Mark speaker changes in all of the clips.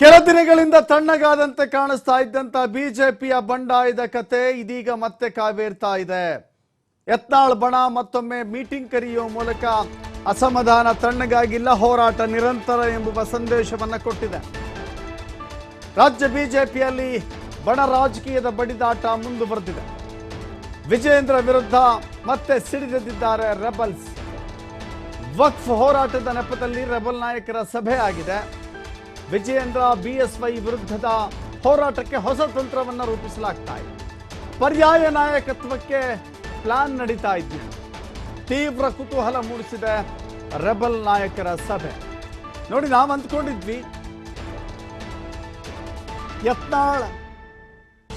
Speaker 1: ಕೆಲ ದಿನಗಳಿಂದ ತಣ್ಣಗಾದಂತೆ ಕಾಣಿಸ್ತಾ ಇದ್ದಂತ ಬಿಜೆಪಿಯ ಬಂಡಾಯದ ಕತೆ ಇದೀಗ ಮತ್ತೆ ಕಾವೇರ್ತಾ ಇದೆ. ಯತ್ನಾಳ್ ಬಣ ಮತ್ತೊಮ್ಮೆ ಮೀಟಿಂಗ್ ಕರೆಯುವ ಮೂಲಕ ಅಸಮಾಧಾನ, ತಣ್ಣಗಾಗಿಲ್ಲ, ಹೋರಾಟ ನಿರಂತರ ಎಂಬುವ ಸಂದೇಶವನ್ನ ಕೊಟ್ಟಿದೆ. ರಾಜ್ಯ ಬಿಜೆಪಿಯಲ್ಲಿ ಬಣ ರಾಜಕೀಯದ ಬಡಿದಾಟ ಮುಂದುವರೆದಿದೆ. ವಿಜೇಂದ್ರ ವಿರುದ್ಧ ಮತ್ತೆ ಸಿಡಿದೆದ್ದಿದ್ದಾರೆ ರೆಬಲ್ಸ್. ವಕ್ಫ್ ಹೋರಾಟದ ನೆಪದಲ್ಲಿ ರೆಬಲ್ ನಾಯಕರ ಸಭೆ ಆಗಿದೆ. ವಿಜಯೇಂದ್ರ ಬಿಎಸ್ವೈ ವಿರುದ್ಧದ ಹೋರಾಟಕ್ಕೆ ಹೊಸ ತಂತ್ರವನ್ನು ರೂಪಿಸಲಾಗ್ತಾ ಇದೆ. ಪರ್ಯಾಯ ನಾಯಕತ್ವಕ್ಕೆ ಪ್ಲಾನ್ ನಡೀತಾ ಇದ್ದ ತೀವ್ರ ಕುತೂಹಲ ಮೂಡಿಸಿದೆ ರೆಬಲ್ ನಾಯಕರ ಸಭೆ. ನೋಡಿ, ನಾವು ಅಂದ್ಕೊಂಡಿದ್ವಿ. ಯತ್ನಾಳ್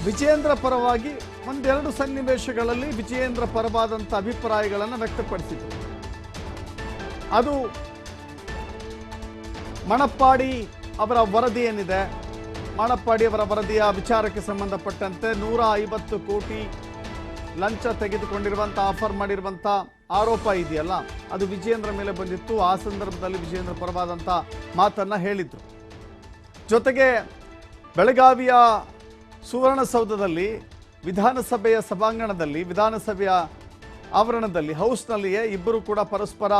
Speaker 1: ವಿಜಯೇಂದ್ರ ಪರವಾಗಿ ಒಂದೆರಡು ಸನ್ನಿವೇಶಗಳಲ್ಲಿ ವಿಜಯೇಂದ್ರ ಪರವಾದಂಥ ಅಭಿಪ್ರಾಯಗಳನ್ನು ವ್ಯಕ್ತಪಡಿಸಿದರು. ಅದು ಮಣಪ್ಪಾಡಿ ಅವರ ವರದಿ ಏನಿದೆ? ಮಾಣಪ್ಪಾಡಿ ಅವರ ವರದಿಯ ವಿಚಾರಕ್ಕೆ ಸಂಬಂಧಪಟ್ಟಂತೆ ನೂರ ಐವತ್ತು ಕೋಟಿ ಲಂಚ ತೆಗೆದುಕೊಂಡಿರುವಂಥ ಆಫರ್ ಮಾಡಿರುವಂಥ ಆರೋಪ ಇದೆಯಲ್ಲ, ಅದು ವಿಜಯೇಂದ್ರ ಮೇಲೆ ಬಂದಿತ್ತು. ಆ ಸಂದರ್ಭದಲ್ಲಿ ವಿಜಯೇಂದ್ರ ಪರವಾದಂಥ ಮಾತನ್ನು ಹೇಳಿದ್ರು. ಜೊತೆಗೆ ಬೆಳಗಾವಿಯ ಸುವರ್ಣಸೌಧದಲ್ಲಿ, ವಿಧಾನಸಭೆಯ ಸಭಾಂಗಣದಲ್ಲಿ, ವಿಧಾನಸಭೆಯ ಆವರಣದಲ್ಲಿ, ಹೌಸ್ನಲ್ಲಿಯೇ ಇಬ್ಬರು ಕೂಡ ಪರಸ್ಪರ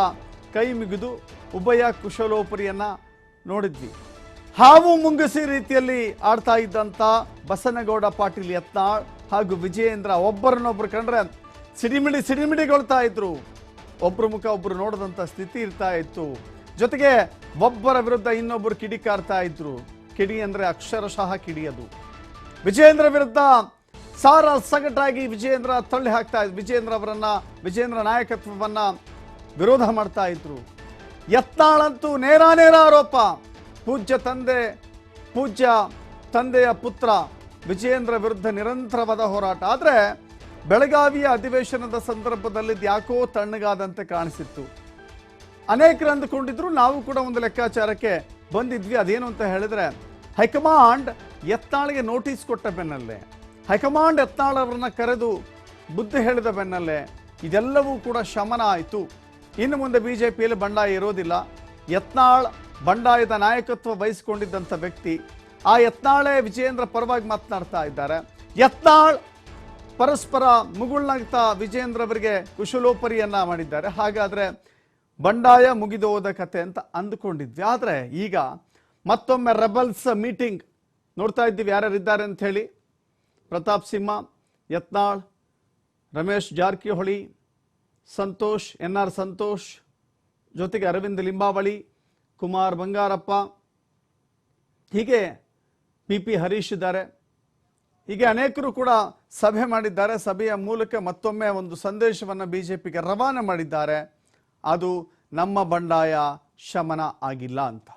Speaker 1: ಕೈ ಮುಗಿದು ಉಭಯ ಕುಶಲೋಪರಿಯನ್ನು ನೋಡಿದ್ವಿ. ಹಾವು ಮುಂಗಸಿ ರೀತಿಯಲ್ಲಿ ಆಡ್ತಾ ಇದ್ದಂಥ ಬಸನಗೌಡ ಪಾಟೀಲ್ ಯತ್ನಾಳ್ ಹಾಗೂ ವಿಜಯೇಂದ್ರ ಒಬ್ಬರನ್ನೊಬ್ಬರು ಕಂಡ್ರೆ ಸಿಡಿಮಿಡಿ ಸಿಡಿಮಿಡಿಗೊಳ್ತಾ ಇದ್ರು. ಒಬ್ಬರ ಮುಖ ಒಬ್ಬರು ನೋಡದಂತ ಸ್ಥಿತಿ ಇರ್ತಾ ಇತ್ತು. ಜೊತೆಗೆ ಒಬ್ಬರ ವಿರುದ್ಧ ಇನ್ನೊಬ್ಬರು ಕಿಡಿಕಾರ್ತಾ ಇದ್ರು. ಕಿಡಿ ಅಂದ್ರೆ ಅಕ್ಷರಶಃ ಕಿಡಿಯದು. ವಿಜಯೇಂದ್ರ ವಿರುದ್ಧ ಸಾರ ಸಗಟಾಗಿ ವಿಜಯೇಂದ್ರ ತಳ್ಳಿ ಹಾಕ್ತಾ ಇದ್ರು ವಿಜಯೇಂದ್ರ ಅವರನ್ನ, ವಿಜಯೇಂದ್ರ ನಾಯಕತ್ವವನ್ನ ವಿರೋಧ ಮಾಡ್ತಾ ಇದ್ರು. ಯತ್ನಾಳಂತೂ ನೇರ ನೇರ ಆರೋಪ. ಪೂಜ್ಯ ತಂದೆ, ಪೂಜ್ಯ ತಂದೆಯ ಪುತ್ರ ವಿಜಯೇಂದ್ರ ವಿರುದ್ಧ ನಿರಂತರವಾದ ಹೋರಾಟ. ಆದರೆ ಬೆಳಗಾವಿಯ ಅಧಿವೇಶನದ ಸಂದರ್ಭದಲ್ಲಿ ಯಾಕೋ ತಣ್ಣಗಾದಂತೆ ಕಾಣಿಸಿತ್ತು. ಅನೇಕರು ಅಂದುಕೊಂಡಿದ್ರು, ನಾವು ಕೂಡ ಒಂದು ಲೆಕ್ಕಾಚಾರಕ್ಕೆ ಬಂದಿದ್ವಿ. ಅದೇನು ಅಂತ ಹೇಳಿದ್ರೆ, ಹೈಕಮಾಂಡ್ ಎತ್ನಾಳಿಗೆ ನೋಟಿಸ್ ಕೊಟ್ಟ ಬೆನ್ನಲ್ಲೇ, ಹೈಕಮಾಂಡ್ ಯತ್ನಾಳ್ ಅವರನ್ನ ಕರೆದು ಬುದ್ಧಿ ಹೇಳಿದ ಬೆನ್ನಲ್ಲೇ ಇದೆಲ್ಲವೂ ಕೂಡ ಶಮನ ಆಯಿತು. ಇನ್ನು ಮುಂದೆ ಬಿಜೆಪಿಯಲ್ಲಿ ಬಂಡಾಯ ಇರೋದಿಲ್ಲ. ಯತ್ನಾಳ್ ಬಂಡಾಯದ ನಾಯಕತ್ವ ವಹಿಸಿಕೊಂಡಿದ್ದಂಥ ವ್ಯಕ್ತಿ. ಆ ಯತ್ನಾಳೆ ವಿಜಯೇಂದ್ರ ಪರವಾಗಿ ಮಾತನಾಡ್ತಾ ಇದ್ದಾರೆ. ಯತ್ನಾಳ್ ಪರಸ್ಪರ ಮುಗುಳ್ನಾಗ್ತಾ ವಿಜಯೇಂದ್ರ ಅವರಿಗೆ ಕುಶಲೋಪರಿಯನ್ನ ಮಾಡಿದ್ದಾರೆ. ಹಾಗಾದ್ರೆ ಬಂಡಾಯ ಮುಗಿದು ಹೋದ ಕತೆ ಅಂತ ಅಂದುಕೊಂಡಿದ್ವಿ. ಆದರೆ ಈಗ ಮತ್ತೊಮ್ಮೆ ರೆಬಲ್ಸ್ ಮೀಟಿಂಗ್ ನೋಡ್ತಾ ಇದ್ದೀವಿ. ಯಾರ್ಯಾರಿದ್ದಾರೆ ಅಂತ ಹೇಳಿ. ಪ್ರತಾಪ್ ಸಿಂಹ, ಯತ್ನಾಳ್, ರಮೇಶ್ ಜಾರಕಿಹೊಳಿ, ಸಂತೋಷ್, ಎನ್ ಆರ್ ಸಂತೋಷ್, ಜೊತೆಗೆ ಅರವಿಂದ್ ಲಿಂಬಾವಳಿ ಕುಮಾರ್ ಬಂಗಾರಪ್ಪ, ಹೀಗೆ ಪಿ ಪಿ ಹರೀಶ್ ಇದ್ದಾರೆ. ಹೀಗೆ ಅನೇಕರು ಕೂಡ ಸಭೆ ಮಾಡಿದ್ದಾರೆ. ಸಭೆಯ ಮೂಲಕ ಮತ್ತೊಮ್ಮೆ ಒಂದು ಸಂದೇಶವನ್ನು ಬಿ ಜೆ ಪಿಗೆ ರವಾನೆ ಮಾಡಿದ್ದಾರೆ. ಅದು ನಮ್ಮ ಬಂಡಾಯ ಶಮನ ಆಗಿಲ್ಲ ಅಂತ.